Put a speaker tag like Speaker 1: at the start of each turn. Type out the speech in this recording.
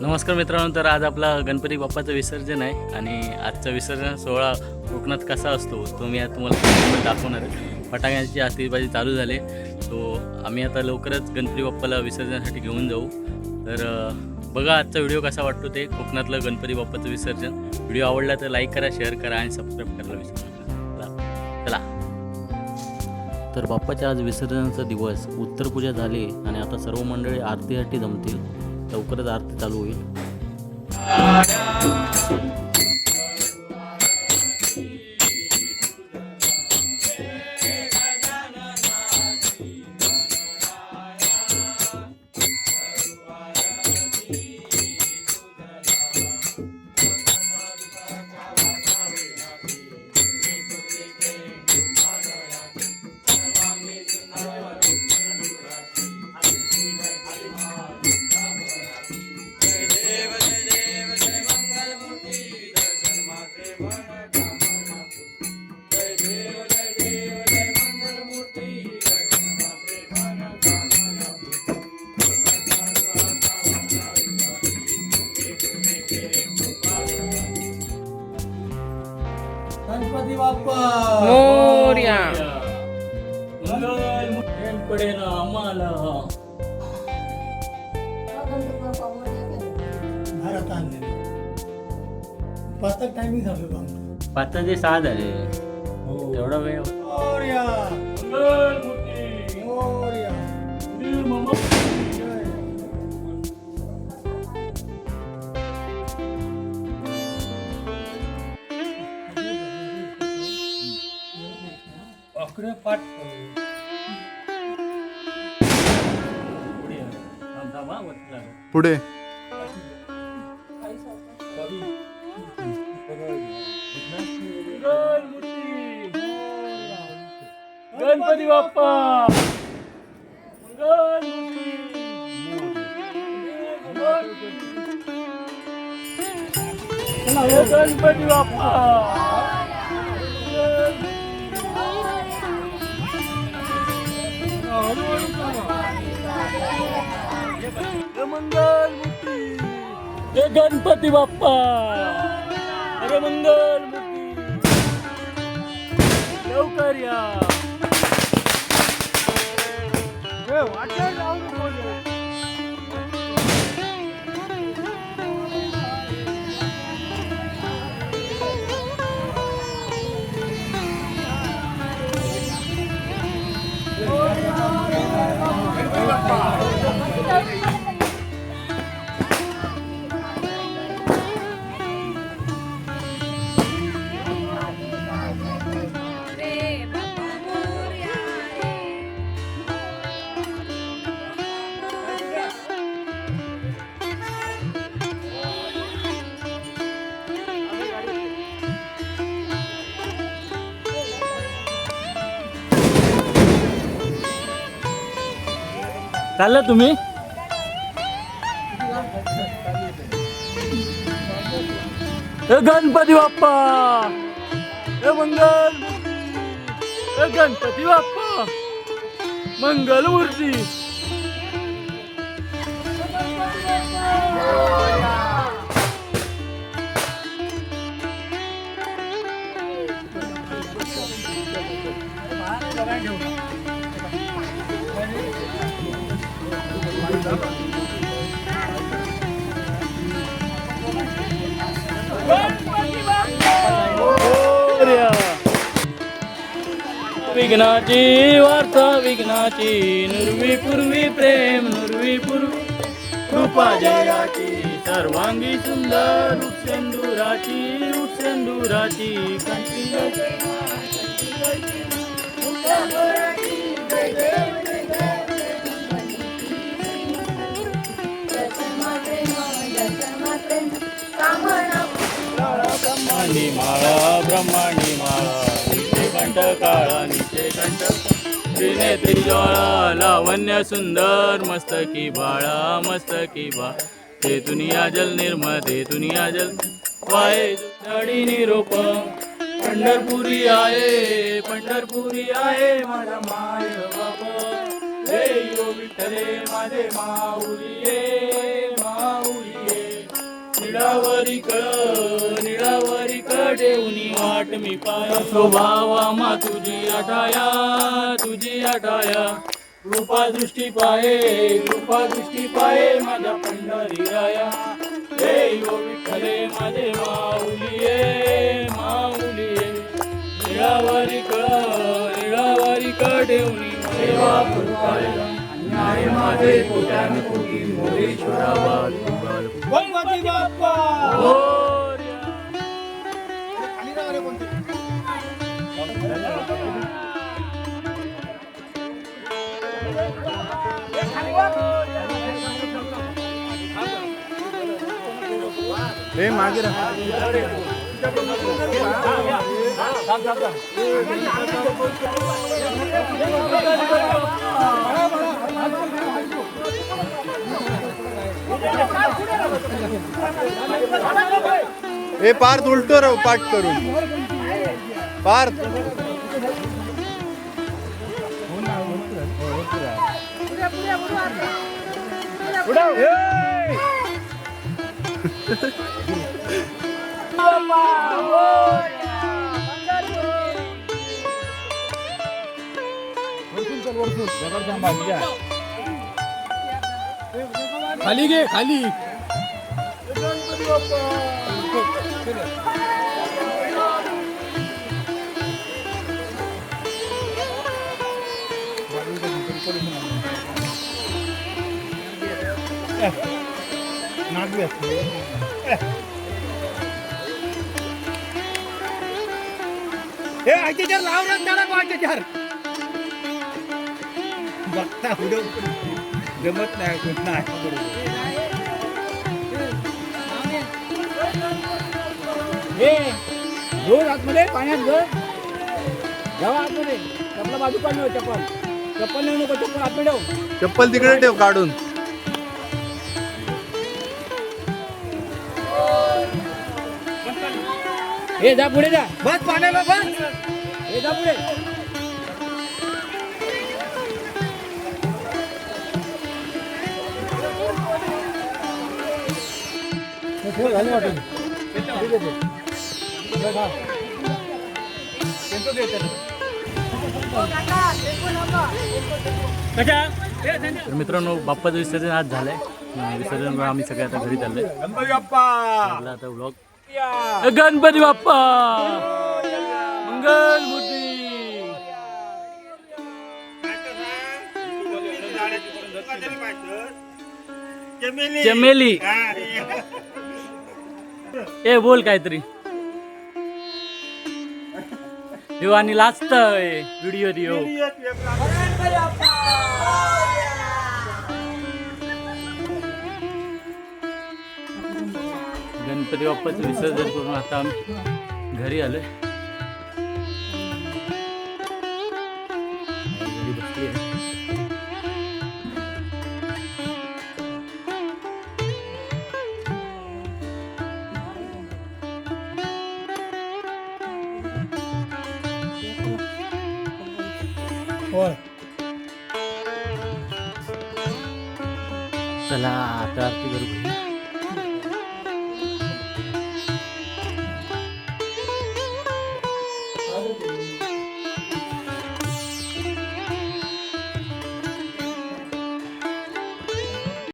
Speaker 1: नमस्कार मित्रांनो तर आज आपला गणपती बाप्पाचं विसर्जन आहे आणि आजचा विसर्जन सोहळा कोकणात कसा असतो तो मी आज तुम्हाला दाखवणार आहे. फटाक्यांची आतिषबाजी चालू झाली. तो आम्ही आता लवकरच गणपती बाप्पाला विसर्जनासाठी घेऊन जाऊ. तर बघा आजचा व्हिडिओ कसा वाटतो ते कोकणातलं गणपती बाप्पाचं विसर्जन. व्हिडिओ आवडला तर लाईक करा शेअर करा आणि सबस्क्राईब करायला विसरू नका. चला तर बाप्पाच्या आज विसर्जनाचा दिवस उत्तर पूजा झाली आणि आता सर्व मंडळी आरतीसाठी जमतील. लवकरच आरती चालू होईल पडे ना आम्हाला
Speaker 2: घरात आणले पाच टायमिंग झालं बा आमचं.
Speaker 1: पाच ते सहा झाले तेवढा वेळ
Speaker 2: मोरया मोरया जय. अकडे पाठ
Speaker 3: पुढे
Speaker 1: गणपती बाप्पा गणपती बाप्पा मंगल मूर्ती हे गणपती बाप्पा. अरे मंगल मूर्ती लवकर या. चाललं तुम्ही? गणपती बाप्पा! ए मंगल हे गणपती बाप्पा! मंगल मूर्ती! विघ्नाची वार्ता विघ्नाची नुरवी पूर्वी प्रेम नुरवी पूर्वी. कृपा जयाची सर्वांगी सुंदर रूपसेंदुराची रूपसेंदुराची कंठी. ब्रह्मांडी माळा ब्रह्मांडी माळा नित्य कंठ काळा नित्य कंठ. त्रिनेत्री ज्वाळा लावण्य सुंदर मस्तकी बाळा मस्तकी बा. ते दुनिया जल निर्म ते दुनिया जल. वाये जडी निरोप पंढरपुरी आहे पंढरपुरी आहे माझा माय बाप. रे यो विठ्ठले माझे माऊली ये माऊली ये निळावरी कळ निळावरी मी पाय. स्वभावा मा तुझी आठाया तुझी आठाया. कृपा दृष्टी पाये कृपा दृष्टी पाये माझ्या पंढरी राया हे यो विठ्ठले माझे माऊलिये माऊलिये. निळावरी कळ निळावरी कडेऊनी सेवा कृपाया न्याय माझे कोट्यान कोटी मोरेश्वरा
Speaker 2: गणपती बाप्पा!
Speaker 3: हे मागे राहा. हे पार्थ उलटो राहू पाठ करून. पार्थ.
Speaker 2: खाली घे खाली हे अत्याचार लाव रे त्याला को अत्याचार बघता व्हिडिओ जमत नाही नाही. हे आतमध्ये पाण्यात घर जेव्हा आतमध्ये. चपला बाजू काढून चप्पल. चप्पल नेऊ नको चप्पल आतमध्ये ठेव.
Speaker 3: चप्पल तिकडे ठेव काढून.
Speaker 2: हे जा पुढे जा. बस पाण्याला बस. हे जा पुढे. झाली वाटून
Speaker 1: तर मित्रांनो बाप्पाचं विसर्जन आज झालंय. विसर्जन आम्ही सगळे आता घरी चाललोय. आता ब्लॉग गणपती बाप्पा. मंगल मूर्ती. चमेली ए बोल काहीतरी. आणि लास्ट व्हिडिओ दियो गणपती बाप्पाचं विसर्जन करून आता आम्ही घरी आलोय. घरी बसली चला आता आरती करू.